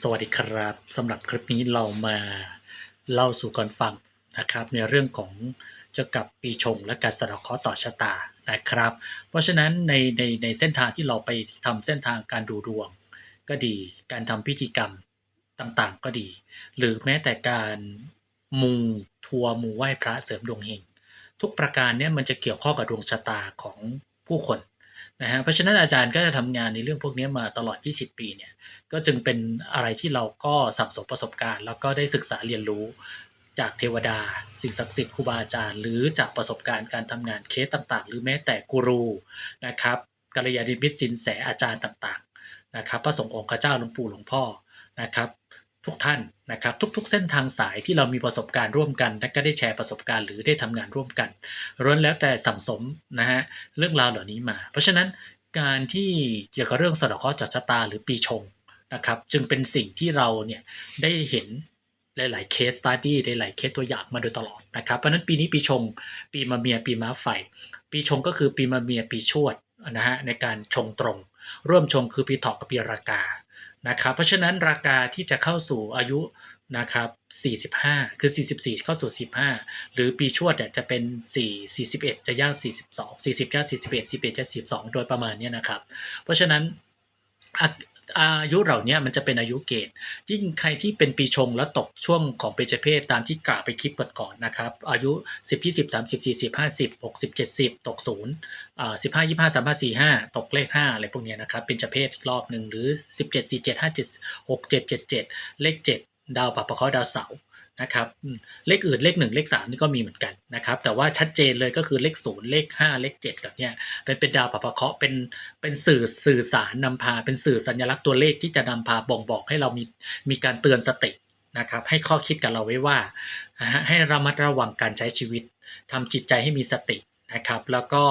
สวัสดีครับสำหรับคลิปนี้เรามาเล่าสู่กันฟังนะครับ ในเรื่องของเกี่ยวกับปีชงและการสะเดาะเคราะห์ต่อชะตานะครับ เพราะฉะนั้นในในในเส้นทางที่เราไปทำเส้นทางการดูดวงก็ดี การทำพิธีกรรมต่างๆก็ดี หรือแม้แต่การมูทัวร์มูไหว้พระเสริมดวงเฮงทุกประการเนี่ยมันจะเกี่ยวข้องกับดวงชะตาของผู้คน นะฮะเพราะฉะนั้นอาจารย์ก็จะทำงานในเรื่องพวกนี้มาตลอด 20 ปีเนี่ยก็จึงเป็นอะไรที่เราก็สับสมประสบการณ์ แล้วก็ได้ศึกษาเรียนรู้จากเทวดา สิ่งศักดิ์สิทธิ์ครูบาอาจารย์ หรือจากประสบการณ์การทำงานเคสต่างๆ หรือแม้แต่กูรูนะครับกัลยาณมิตรสินแสอาจารย์ต่างๆนะครับพระสงฆ์องค์เจ้าหลวงปู่หลวงพ่อนะครับ ทุกท่านนะครับทุกๆ เส้นทางสายที่เรามีประสบการณ์ร่วมกันและก็ได้แชร์ประสบการณ์หรือได้ทำงานร่วมกันล้วนแล้วแต่สั่งสมนะฮะเรื่องราวเหล่านี้มา เพราะฉะนั้นการที่เกี่ยวกับเรื่องสะเดาะเคราะห์จาะชะตาหรือปีชงนะครับจึงเป็นสิ่งที่เราเนี่ยได้เห็นหลายๆเคสตัดดี้หลายๆเคสตัวอย่างมาโดยตลอดนะครับ เพราะนั้นปีนี้ปีชง ปีมะเมียปีม้าไฟ ปีชงก็คือปีมะเมียปีชวดนะฮะในการชงตรง ร่วมชงคือปีถาะกับปีรากา นะครับเพราะฉะนั้นราคาที่จะเข้าสู่อายุนะครับ45 คือ 44 เข้าสู่ 15 หรือปีชวดเนี่ยจะเป็น 4 41 จะย่าง 42 40ย่าง41 41จะ42 โดยประมาณเนี้ยนะครับ เพราะฉะนั้น อายุเหล่านี้มันจะเป็นอายุเกณฑ์ยิ่งใครที่เป็นปีชงแล้วตกช่วงของเปเจเพศตามที่กล่าวไปคลิปก่อนๆนะครับ อายุ 10 20 30 40 50 60 70 ตกศูนย์อ่า15 25 35 45ตกเลข5อะไรพวกนี้นะครับเป็นจเพศอีกรอบหนึ่งหรือ 17 47 57 67 77 เลข 7 ดาวปรับประเคราะห์ดาวเสาร์ นะครับเลขอื่นเลข 1 เลข 3 นี่ก็มีเหมือนกันนะครับแต่ว่าชัดเจนเลยก็คือเลข 0 เลข 5 เลข7แบบเนี้ยเป็นเป็นดาวปรับปะเคาะเป็นเป็นสื่อสื่อสารนำพา เป็นสื่อสัญลักษณ์ตัวเลขที่จะนำพาบ่งบอกให้เรามีมีการเตือนสตินะครับให้ข้อคิดกับเราไว้ว่า ให้ระมัดระวังการใช้ชีวิตทำจิตใจให้มีสตินะครับแล้วก็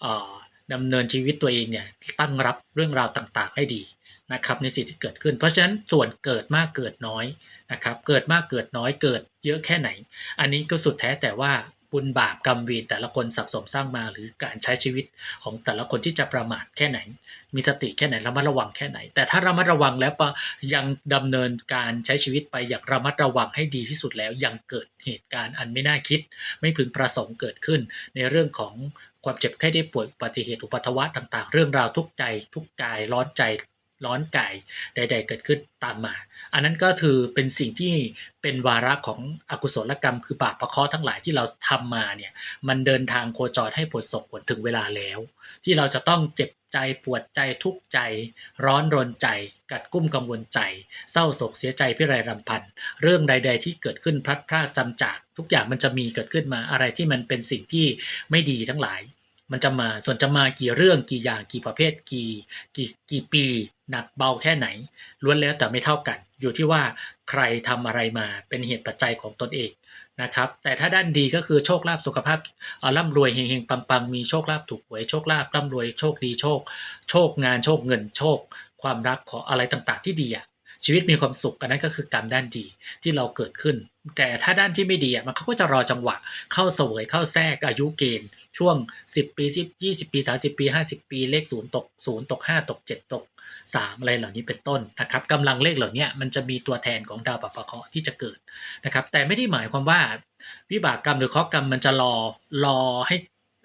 เอ่อ ดำเนินชีวิตตัวเองเนี่ยตั้งรับเรื่องราวต่างๆ ให้ดีนะครับในสิ่งที่เกิดขึ้น เพราะฉะนั้นส่วนเกิดมากเกิดน้อยนะครับเกิดมากเกิดน้อยเกิดเยอะแค่ไหน อันนี้ก็สุดแท้แต่ว่าบุญบาปกรรมเวรแต่ละคนสะสมสร้างมาหรือการใช้ชีวิตของแต่ละคนที่จะประมาทแค่ไหน มีสติแค่ไหนระมัดระวังแค่ไหน แต่ถ้าระมัดระวังแล้วปะยังดำเนินการใช้ชีวิตไปอย่างระมัดระวังให้ดีที่สุดแล้วยังเกิดเหตุการณ์อันไม่น่าคิด ไม่พึงประสงค์เกิดขึ้น ในเรื่องของ ความเจ็บไข้ได้ป่วยอุบัติเหตุอุปัทวะต่าง ๆ เรื่องราวทุกใจทุกกายร้อนใจร้อนกายใด ๆ เกิดขึ้นตามมา อันนั้นก็คือเป็นสิ่งที่เป็นวาระของอกุศลกรรม คือบาปประเคราะทั้งหลายที่เราทำมาเนี่ยมันเดินทางโคจรให้ผลสกผลถึงเวลาแล้ว ที่เราจะต้องเจ็บ ใจปวดใจทุกข์ใจ ร้อนรนใจ กัดกุ้มกังวลใจ เศร้าโศกเสียใจพิไรรำพัน เรื่องใด ๆ ที่เกิดขึ้นพลัดพรากจำจาก ทุกอย่างมันจะมีเกิดขึ้นมาอะไรที่มันเป็นสิ่งที่ไม่ดีทั้งหลาย มันจะมาส่วนจะมากี่เรื่องกี่อย่างกี่ประเภทกี่กี่กี่ปี หนักเบาแค่ไหนล้วนแล้วแต่ไม่เท่ากัน อยู่ที่ว่าใครทำอะไรมาเป็นเหตุปัจจัยของตนเอง นะครับแต่ถ้าด้านดีก็คือโชคลาภสุขภาพร่ำรวยเฮงๆปังๆ มีโชคลาภถูกหวยโชคลาภร่ำรวยโชคดีโชค โชคงานโชคเงินโชค ความรักขออะไรต่างๆ ที่ดีอะชีวิตมีความสุขอันนั้นก็คือกรรมด้านดีที่เราเกิดขึ้น แต่ถ้าด้านที่ไม่ดีอะมันเขาก็จะรอจังหวะ เข้าเสวยเข้าแทรกอายุเกณฑ์ ช่วง 10 ปี10 20 ปี 30 ปี 50 ปีเลข0ตก0ตก5ตก7ตก 3 อะไรเหล่านี้เป็นต้นนะครับกำลังเลขเหล่านี้มันจะมีตัวแทนของดาวปรับประเคราะห์ที่จะเกิดนะครับแต่ไม่ได้หมายความว่าวิบากกรรมหรือเคราะห์กรรมมันจะรอรอให้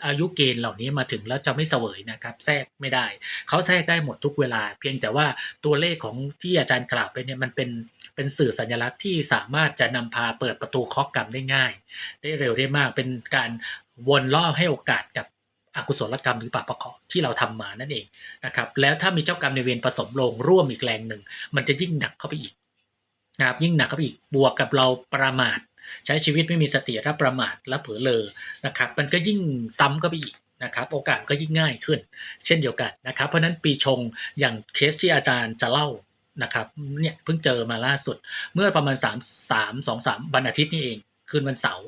อายุเกณฑ์เหล่านี้มาถึงแล้วจะไม่เสวยนะครับ แทรกไม่ได้ เขาแทรกได้หมดทุกเวลา เพียงแต่ว่าตัวเลขของที่อาจารย์กล่าวไปเนี่ยมันเป็นเป็นสื่อสัญลักษณ์ที่สามารถจะนำพาเปิดประตูเคาะกรรมได้ง่าย ได้เร็วได้มากเป็นการวนรอบให้โอกาสกับ อกุศลกรรมหรือบาปประเคราะที่เราทำมานั่นเองนะครับแล้วถ้ามีเจ้ากรรมในเวรผสมลงร่วมอีกแรงหนึ่ง มันจะยิ่งหนักเข้าไปอีกนะครับยิ่งหนักเข้าไปอีกบวกกับเราประมาท ใช้ชีวิตไม่มีสติและประมาทและเผลอเลอนะครับมันก็ยิ่งซ้ำเข้าไปอีกนะครับโอกาสก็ยิ่งง่ายขึ้น เช่นเดียวกันนะครับเพราะนั้นปีชงอย่างเคสที่อาจารย์จะเล่านะครับเนี่ยเพิ่งเจอมาล่าสุดเมื่อประมาณ 3 3 2 3วันอาทิตย์นี่เอง คืนวันเสาร์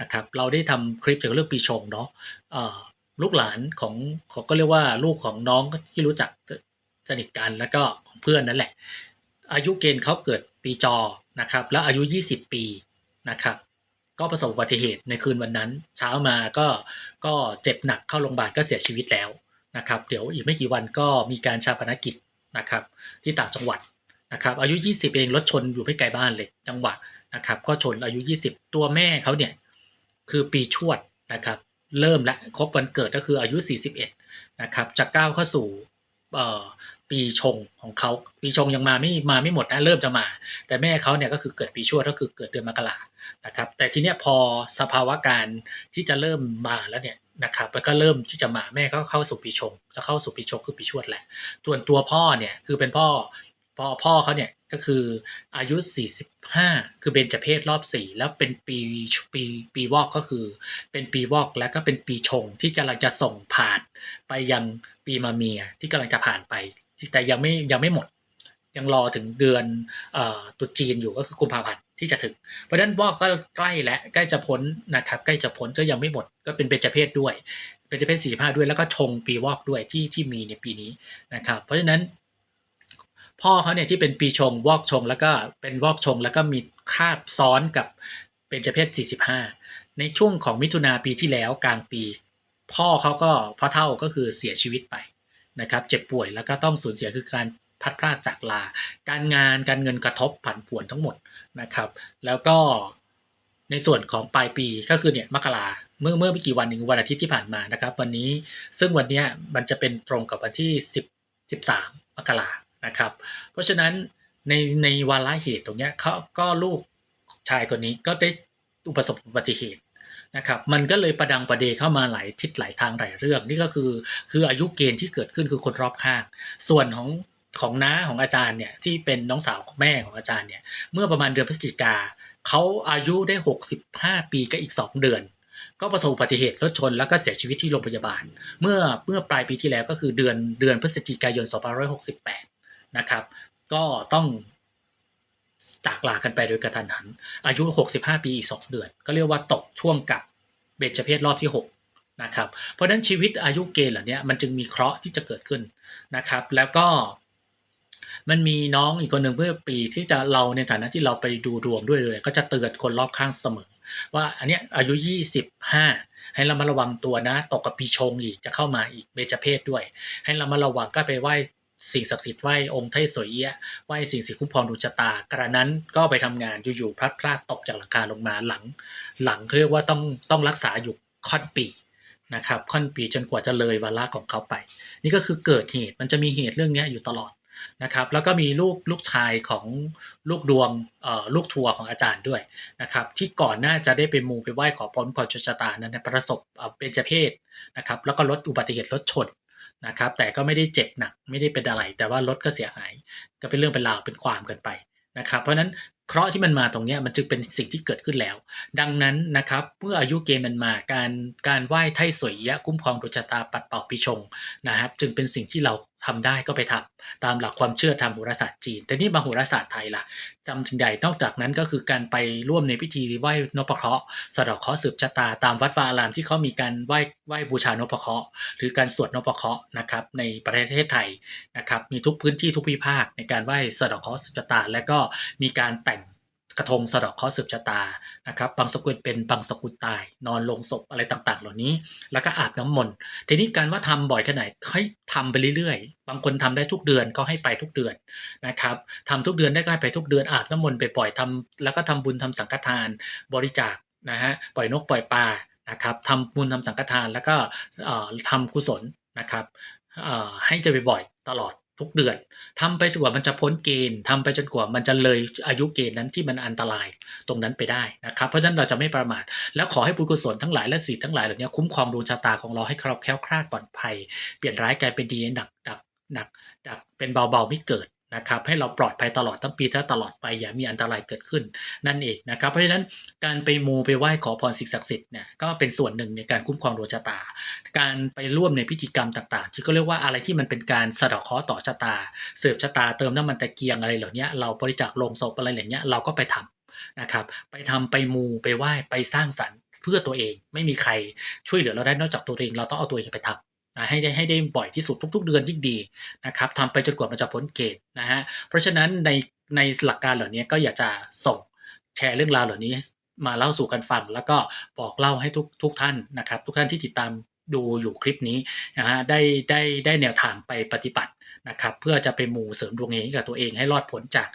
นะครับเราได้ทำคลิปเกี่ยวกับเรื่องปีชงเนาะ ลูกหลานของของก็เรียกว่าลูกของน้องที่รู้จักสนิทกันแล้วก็ของเพื่อนนั่นแหละ อายุเกณฑ์เขาเกิดปีจอนะครับ แล้วอายุ 20 ปีนะครับ ก็ประสบอุบัติเหตุในคืนวันนั้น เช้ามาก็ก็เจ็บหนักเข้าโรงพยาบาลก็เสียชีวิตแล้วนะครับ เดี๋ยวอีกไม่กี่วันก็มีการชาปนกิจนะครับ ที่ต่างจังหวัดนะครับ อายุ 20 เองรถชนอยู่ไม่ไกลบ้านเลยจังหวะนะครับ ก็ชนอายุ 20 ตัวแม่เขาเนี่ยคือปีชวดนะครับ เริ่มและครบวันเกิดก็คืออายุ 41 นะครับจะก้าวเข้าสู่ปีชงของเขาปีชงยังมาไม่มาไม่หมดนะเริ่มจะมา แต่แม่เขาเนี่ยก็คือเกิดปีชวดก็คือเกิดเดือนมกรานะครับ แต่ทีเนี้ยพอสภาวะการที่จะเริ่มมาแล้วเนี่ยนะครับมันก็เริ่มที่จะมาแม่เขาเข้าสู่ปีชง จะเข้าสู่ปีชงคือปีชวดแหละส่วนตัวพ่อเนี่ยคือเป็นพ่อ พ่อพ่อเขาเนี่ยก็คืออายุ 45 คือเบญจเพศรอบ 4 แล้วเป็นปีปีปีวอกก็คือ เป็นปีวอกแล้วก็เป็นปีชงที่กำลังจะส่งผ่านไปยังปีมาเมียที่กำลังจะผ่านไป แต่ยังไม่ยังไม่หมด ยังรอถึงเดือนอตุจีนอยู่ก็คือกุมภาพันธ์ที่จะถึง เพราะฉะนั้นวอกก็ใกล้และใกล้จะพ้นนะครับใกล้จะพ้นก็ยังไม่หมด ก็เป็นเบญจเพศด้วยเบญจเพศ45 ด้วยแล้วก็ชงปีวอกด้วยที่ที่มีในปีนี้นะครับ เพราะฉะนั้น พ่อเขาเนี่ยที่เป็นปีชงวอกชง แล้วก็เป็นวอกชง แล้วก็มีคาบซ้อนกับเบญจเพศ45 ในช่วงของมิถุนาปีที่แล้วกลางปี พ่อเขาก็พ่อเท่าก็คือเสียชีวิตไปนะครับเจ็บป่วยแล้วก็ต้องสูญเสียคือการพัดพรากจากลา การงานการเงินกระทบผันผวนทั้งหมดนะครับ แล้วก็ในส่วนของปลายปีก็คือเนี่ยมกราเมื่อเมื่อไม่กี่วันหนึ่งวันอาทิตย์ที่ผ่านมานะครับ วันนี้ซึ่งวันนี้มันจะเป็นตรงกับวันที่ 10 13 มกรา นะครับ เพราะฉะนั้นในในวาระเหตุตรงเนี้ยเขาก็ลูกชายคนนี้ก็ได้อุประสบอุบัติเหตุนะครับมันก็เลยประดังประเดเข้ามาหลายทิศหลายทางหลายเรื่องนี่ก็คือคืออายุเกณฑ์ที่เกิดขึ้นคือคนรอบข้าง ส่วนของของน้าของอาจารย์เนี่ยที่เป็นน้องสาวของแม่ของอาจารย์เนี่ยเมื่อประมาณเดือนพฤศจิกาเขาอายุได้ 65 ปีก็อีก 2 เดือน ก็ประสบอุบัติเหตุรถชนแล้วก็เสียชีวิตที่โรงพยาบาล เมื่อเมื่อปลายปีที่แล้วก็คือเดือนเดือนพฤศจิกายน 2568 นะครับ ก็ต้องจากลากันไปโดยกระทันหัน อายุ 65 ปีอีก 2 เดือน ก็เรียกว่าตกช่วงกับเบญจเพศรอบที่ 6 นะครับ เพราะฉะนั้นชีวิตอายุเกณฑ์เหล่านี้มันจึงมีเคราะห์ที่จะเกิดขึ้นนะครับ แล้วก็มันมีน้องอีกคนหนึ่งเมื่อปีที่จะเราในฐานะที่เราไปดูดวงด้วยเลย ก็จะเตือนคนรอบข้างเสมอ ว่าอันเนี้ยอายุ 25 ให้เรามาระวังตัวนะ ตกกับปีชงอีกจะเข้ามาอีกเบญจเพศด้วย ให้เรามาระวังก็ไปไหว้ สิ่งศักดิ์สิทธิ์ไหว้องค์ไทสวยเอี้ยะไหว้สิ่งศักดิ์คุ้มครองดวงชะตา กระนั้นก็ไปทำงานอยู่ๆพลัดพรากตกจากหลังคาลงมาหลัง หลังเรียกว่าต้องต้องรักษาอยู่ค่อนปีนะครับค่อนปีจนกว่าจะเลยวาระของเขาไป นี่ก็คือเกิดเหตุมันจะมีเหตุเรื่องนี้อยู่ตลอดนะครับแล้วก็มีลูกลูกชายของลูกดวงเอ่อลูกทัวร์ของอาจารย์ด้วยนะครับที่ก่อนหน้าจะได้ไปมูไปไหว้ขอพรพรชะตานั้นเนยประสบเอ่อเป็นจเพศนะครับแล้วก็ลดอุบัติเหตุรถชน นะครับ แต่ก็ไม่ได้เจ็บหนักไม่ได้เป็นอะไร แต่ว่ารถก็เสียหาย ก็เป็นเรื่องเป็นราวเป็นความกันไปนะครับ เพราะฉะนั้นเคราะห์ที่มันมาตรงนี้มันจึงเป็นสิ่งที่เกิดขึ้นแล้ว ดังนั้นนะครับเมื่ออายุเกณฑ์มันมาการการไหว้ไถ่สวยยะ คุ้มครองดวงชะตาปัดเป่าปีชงนะครับ จึงเป็นสิ่งที่เรา ทำได้ก็ไปทำตามหลักความเชื่อทางโหราศาสตร์จีน แต่นี่บางโหราศาสตร์ไทยล่ะจำถึงใดนอกจากนั้นก็คือการไปร่วมในพิธีไหว้นพเคราะห์สะดาะเคราะห์สืบชะตาตามวัดวาอารามที่เขามีการไหว้ไหว้บูชานพเคราะห์หรือการสวดนพเคราะห์นะครับในประเทศไทยนะครับมีทุกพื้นที่ทุกพิภาคในการไหว้สะดาะเคราะห์สืบชะตา และก็มีการแต่ง กระทงสะดาะเคราะห์สืบชะตานะครับบางสกุลเป็นบางสกุลตาย นอนลงศพอะไรต่างๆ เหล่านี้ แล้วก็อาบน้ำมนต์ทีนี้การว่าทำบ่อยแค่ไหนให้ทำไปเรื่อยๆ บางคนทำได้ทุกเดือนก็ให้ไปทุกเดือนนะครับทำทุกเดือนได้ก็ให้ไปทุกเดือนอาบน้ำมนต์ไปปล่อยทำแล้วก็ทำบุญทำสังฆทานบริจาคนะฮะปล่อยนกปล่อยปลานะครับทำบุญทำสังฆทานแล้วก็เอ่อทำกุศลนะครับให้จะไปบ่อยตลอด ทุกเดือนทำไปจนกว่ามันจะพ้นเกณฑ์ทำไปจนกว่ามันจะเลยอายุเกณฑ์นั้นที่มันอันตรายตรงนั้นไปได้นะครับ เพราะฉะนั้นเราจะไม่ประมาท แล้วขอให้บุญกุศลทั้งหลายและศีลทั้งหลายเหล่านี้คุ้มครองดวงชะตาของเราให้คราแคล้วคลาดปลอดภัย เปลี่ยนร้ายกลายเป็นดีหนักดักหนักดักเป็นเบาๆไม่เกิด นะครับให้เราปลอดภัยตลอดทั้งปีและตลอดไปอย่ามีอันตรายเกิดขึ้นนั่นเองนะครับเพราะฉะนั้นการไปมูไปไหว้ขอพรสิ่งศักดิ์สิทธิ์เนี่ยก็เป็นส่วนหนึ่งในการคุ้มครองดวงชะตา การไปร่วมในพิธีกรรมต่างๆ ที่เขาเรียกว่าอะไรที่มันเป็นการสะเดาะเคราะห์ต่อชะตา เสิร์ฟชะตาเติมน้ำมันตะเกียงอะไรเหล่านี้เราบริจาคลงศพอะไรเหล่านี้เราก็ไปทำนะครับไปทำไปมูไปไหว้ไปสร้างสรรค์เพื่อตัวเองไม่มีใครช่วยเหลือเราได้นอกจากตัวเอง เราต้องเอาตัวเองไปทำ นะให้ได้ให้ได้บ่อยที่สุดทุก ๆ เดือนยิ่งดีนะครับทำไปจนกว่ามันจะพ้นเกณฑ์นะฮะเพราะฉะนั้นในในหลักการเหล่านี้ก็อยากจะส่งแชร์เรื่องราวเหล่านี้มาเล่าสู่กันฟัง แล้วก็บอกเล่าให้ทุกทุกท่านนะครับ ทุกท่านที่ติดตามดูอยู่คลิปนี้นะฮะได้ได้ได้แนวทางไปปฏิบัตินะครับ เพื่อจะไปมูเสริมดวงเฮงกับตัวเองให้รอดพ้นจาก